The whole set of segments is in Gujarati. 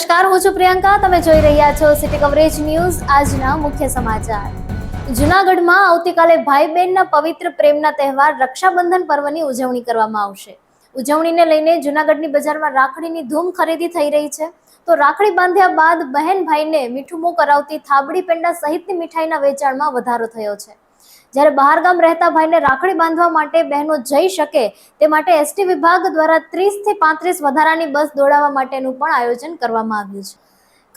નમસ્કાર, હું છું પ્રિયંકા. તમે જોઈ રહ્યા છો સિટી કવરેજ ન્યૂઝ આજના મુખ્ય સમાચાર. જુનાગઢમાં આવતીકાલે ભાઈ બહેનના પવિત્ર પ્રેમના તહેવાર રક્ષાબંધન પર્વની ઉજવણી કરવામાં આવશે. ઉજવણીને લઈને જુનાગઢની બજારમાં રાખડીની ધૂમ ખરીદી થઈ રહી છે. તો રાખડી બાંધ્યા બાદ બહેન ભાઈને મીઠું મોં કરાવતી થાબડી પેંડા સહિતની મીઠાઈના વેચાણમાં વધારો થયો છે. જ્યારે બહારગામ રહેતા ભાઈને રાખડી બાંધવા માટે બહેનો જઈ શકે, તે માટે એસટી વિભાગ દ્વારા ત્રીસથી પાંત્રીસ વધારાની બસ દોડાવવા માટેનું પણ આયોજન કરવામાં આવ્યું છે.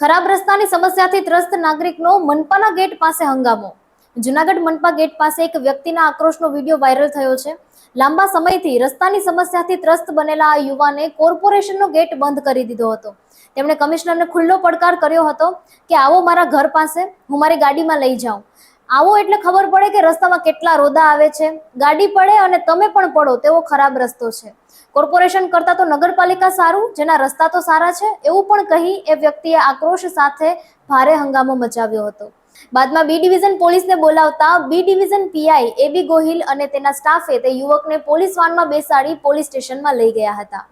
ખરાબ રસ્તાની સમસ્યાથી ત્રસ્ત નાગરિકનો મનપાના ગેટ પાસે હંગામો. જુનાગઢ મનપા ગેટ પાસે એક વ્યક્તિના આક્રોશનો વીડિયો વાયરલ થયો છે. લાંબા સમયથી રસ્તાની સમસ્યાથી ત્રસ્ત બનેલા આ યુવાને કોર્પોરેશનનો ગેટ બંધ કરી દીધો હતો. તેમણે કમિશનરને ખુલ્લો પડકાર કર્યો હતો કે, આવો મારા ઘર પાસે, હું મારી ગાડીમાં લઈ જાઉં. આવો એટલે ખબર પડે કે રસ્તામાં કેટલા રોદા આવે છે. ગાડી પડે અને તમે પણ પડો તેવો ખરાબ રસ્તો છે. કોર્પોરેશન કરતા તો નગરપાલિકા સારું, જેના રસ્તા તો સારા છે, એવું પણ કહી એ વ્યક્તિએ આક્રોશ સાથે ભારે હંગામો મચાવ્યો હતો. બાદમાં બી ડિવિઝન પોલીસને બોલાવતા B division PI A B Gohil અને તેના સ્ટાફે તે યુવકને પોલીસ વાનમાં બેસાડી પોલીસ સ્ટેશનમાં લઈ ગયા હતા.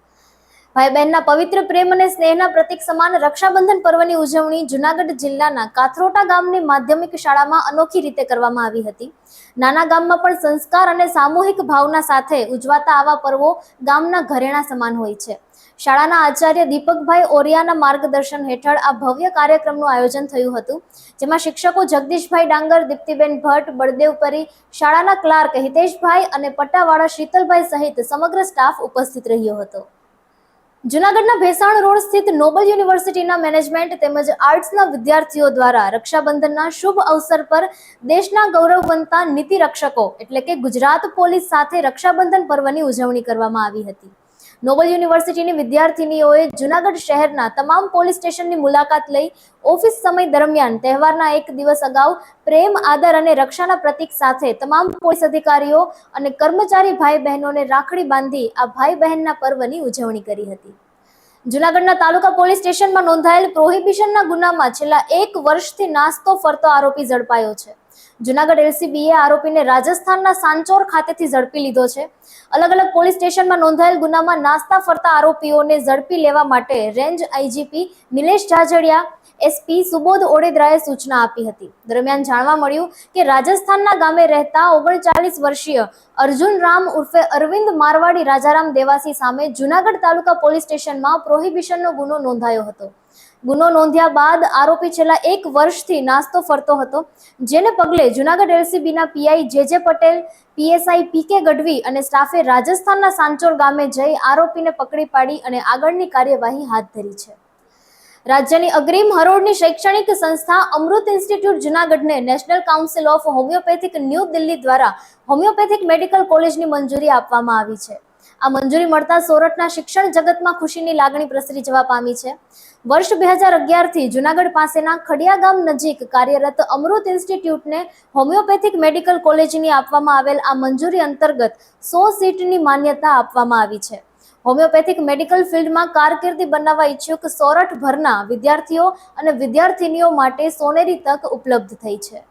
ભાઈ બહેનના પવિત્ર પ્રેમ અને સ્નેહના પ્રતીક સમાન રક્ષાબંધન પર્વની ઉજવણી જુનાગઢ જિલ્લાના કાથરોટા ગામની માધ્યમિક શાળામાં અનોખી રીતે કરવામાં આવી હતી. નાના ગામમાં પણ સંસ્કાર અને સામૂહિક ભાવના સાથે ઉજવાતા આવા પર્વો ગામના ઘરેણા સમાન હોય છે. શાળાના આચાર્ય દીપકભાઈ ઓરિયાના માર્ગદર્શન હેઠળ આ ભવ્ય કાર્યક્રમનું આયોજન થયું હતું, જેમાં શિક્ષકો જગદીશભાઈ ડાંગર, દીપ્તિબેન ભટ્ટ, બળદેવ પરી, શાળાના ક્લાર્ક હિતેશભાઈ અને પટ્ટાવાળા શીતલભાઈ સહિત સમગ્ર સ્ટાફ ઉપસ્થિત રહ્યો હતો. જુનાગઢના ભેસાણ રોડ સ્થિત નોબલ યુનિવર્સિટીના મેનેજમેન્ટ તેમજ આર્ટ્સના વિદ્યાર્થીઓ દ્વારા રક્ષાબંધનના શુભ અવસર પર દેશના ગૌરવવંતા નીતિ રક્ષકો એટલે કે ગુજરાત પોલીસ સાથે રક્ષાબંધન પર્વની ઉજવણી કરવામાં આવી હતી. નોબલ યુનિવર્સિટીની વિદ્યાર્થીનીઓએ જુનાગઢ શહેરના તમામ પોલીસ સ્ટેશનની મુલાકાત લઈ ઓફિસ સમય દરમિયાન તહેવારના એક દિવસ અગાઉ પ્રેમ, આદર અને રક્ષાના પ્રતીક સાથે તમામ પોલીસ અધિકારીઓ અને કર્મચારી ભાઈ બહેનોને રાખડી બાંધી આ ભાઈ બહેનના પર્વની ઉજવણી કરી હતી. જુનાગઢના તાલુકા પોલીસ સ્ટેશનમાં નોંધાયેલ પ્રોહિબિશનના ગુનામાં છેલ્લા એક વર્ષથી નાસ્તો ફરતો આરોપી ઝડપાયો છે. જુનાગઢ એલસીબીએ આરોપીને રાજસ્થાનના સાંચોર ખાતેથી ઝડપી લીધો છે. અલગ અલગ પોલીસ સ્ટેશનમાં નોંધાયેલ ગુનામાં નાસ્તા ફરતા આરોપીઓને ઝડપી લેવા માટે range IGP Nilesh Jajadia, SP Subodh ઓડેદરાએ સૂચના આપી હતી. દરમિયાન જાણવા મળ્યું કે રાજસ્થાનના ગામે રહેતા ઓગણચાલીસ વર્ષીય અર્જુન રામ ઉર્ફે અરવિંદ મારવાડી રાજારામ દેવાસી સામે જુનાગઢ તાલુકા પોલીસ સ્ટેશનમાં પ્રોહિબિશનનો ગુનો નોંધાયો હતો. ગુનો નોંધ્યા બાદ આરોપી છેલ્લા એક વર્ષથી નાસ્તો ફરતો હતો, જેને પગલે જુનાગઢ એલસીબીના પીઆઈ જે જે પટેલ, પીએસઆઈ પી કે ગઢવી અને સ્ટાફે રાજસ્થાનના સાંચોર ગામે જઈ આરોપીને પકડી પાડી અને આગળની કાર્યવાહી હાથ ધરી છે. રાજ્યની અગ્રીમ હરોળની શૈક્ષણિક સંસ્થા Amrut institute જુનાગઢને national council of homeopathic new Delhi દ્વારા હોમિયોપેથિક મેડિકલ કોલેજની મંજૂરી આપવામાં આવી છે. આ મંજૂરી મળતા સોરઠના શિક્ષણ જગતમાં ખુશીની લાગણી પ્રસરી જવા પામી છે. વર્ષ બે હજાર અગિયારથી જુનાગઢ પાસેના ખડિયા ગામ નજીક કાર્યરત અમૃત ઇન્સ્ટિટ્યૂટને હોમિયોપેથિક મેડિકલ કોલેજની આપવામાં આવેલ આ મંજૂરી અંતર્ગત સો સીટની માન્યતા આપવામાં આવી છે. હોમિયોપેથિક મેડિકલ ફિલ્ડમાં કારકિર્દી બનાવવા ઈચ્છુક સોરઠ ભરના વિદ્યાર્થીઓ અને વિદ્યાર્થિનીઓ માટે સોનેરી તક ઉપલબ્ધ થઈ છે.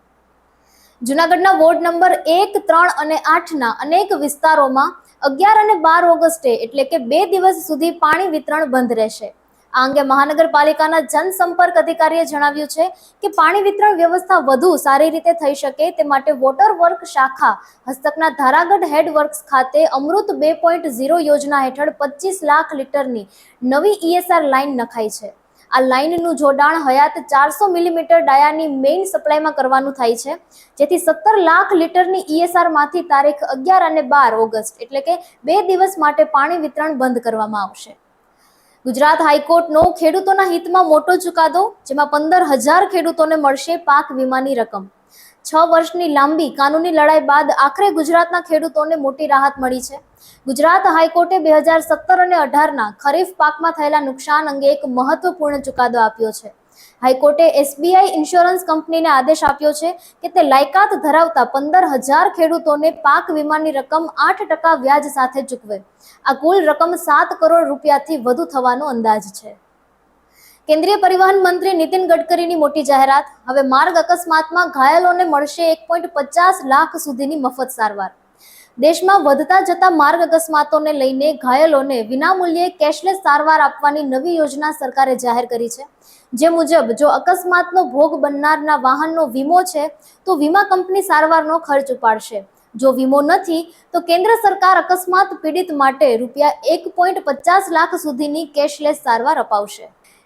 જુનાગઢના વોર્ડ નંબર એક, ત્રણ અને આઠના અનેક વિસ્તારોમાં અગિયાર અને બાર ઓગસ્ટે, એટલે કે બે દિવસ સુધી પાણી વિતરણ બંધ રહેશે. આ અંગે મહાનગરપાલિકાના જનસંપર્ક અધિકારીએ જણાવ્યું છે કે પાણી વિતરણ વ્યવસ્થા વધુ સારી રીતે થઈ શકે તે માટે વોટર વર્ક શાખા, હસ્તકના ધારાગઢ હેડ વર્ક્સ ખાતે અમૃત બે પોઈન્ટ ઝીરો યોજના હેઠળ પચીસ લાખ લીટરની નવી ઈએસઆર લાઇન નખાઈ છે. આ લાઇનનું જોડાણ હયાત ચારસો મિલીમીટર ડાયાની મેઇન સપ્લાયમાં કરવાનું થાય છે. જેથી સત્તર લાખ લીટરની ઈએસઆરમાંથી તારીખ અગિયાર અને બાર ઓગસ્ટ, એટલે કે બે દિવસ માટે પાણી વિતરણ બંધ કરવામાં આવશે. ગુજરાત હાઈકોર્ટનો ખેડૂતોના હિતમાં મોટો ચુકાદો, જેમાં પંદર હજાર ખેડૂતોને મળશે પાક વીમાની રકમ. છ વર્ષની લાંબી કાનૂની લડાઈ બાદ આખરે ગુજરાતના ખેડૂતોને મોટી રાહત મળી છે. ગુજરાત હાઈકોર્ટે બે હજાર સત્તર અને અઢારના ખરીફ પાકમાં થયેલા નુકસાન અંગે એક મહત્વપૂર્ણ ચુકાદો આપ્યો છે. હાઈકોર્ટે એસબીઆઈ ઇન્સ્યોરન્સ કંપનીને આદેશ આપ્યો છે કે તે લાયકાત ધરાવતા પંદર હજાર ખેડૂતોને પાક વીમાની રકમ આઠ ટકા વ્યાજ સાથે ચૂકવે. આ કુલ રકમ સાત કરોડ રૂપિયાથી વધુ થવાનો અંદાજ છે. કેન્દ્રીય પરિવહન મંત્રી નીતિન ગડકરીની મોટી જાહેરાત. હવે માર્ગ અકસ્માતમાં ઘાયલોને મળશે એક પચાસ લાખ સુધીની મફત સારવાર. દેશમાં વધતા જતા માર્ગ અકસ્માતોને લઈને ઘાયલોને વિનામૂલ્યે કેશલેસ સારવાર આપવાની નવી યોજના સરકારે જાહેર કરી છે. જે મુજબ, જો અકસ્માતનો ભોગ બનનારના વાહનનો વીમો છે, તો વીમા કંપની સારવારનો ખર્ચ ઉપાડશે. જો વીમો નથી, તો કેન્દ્ર સરકાર અકસ્માત પીડિત માટે રૂપિયા એક પોઈન્ટ પચાસ લાખ સુધીની કેશલેસ સારવાર અપાવશે.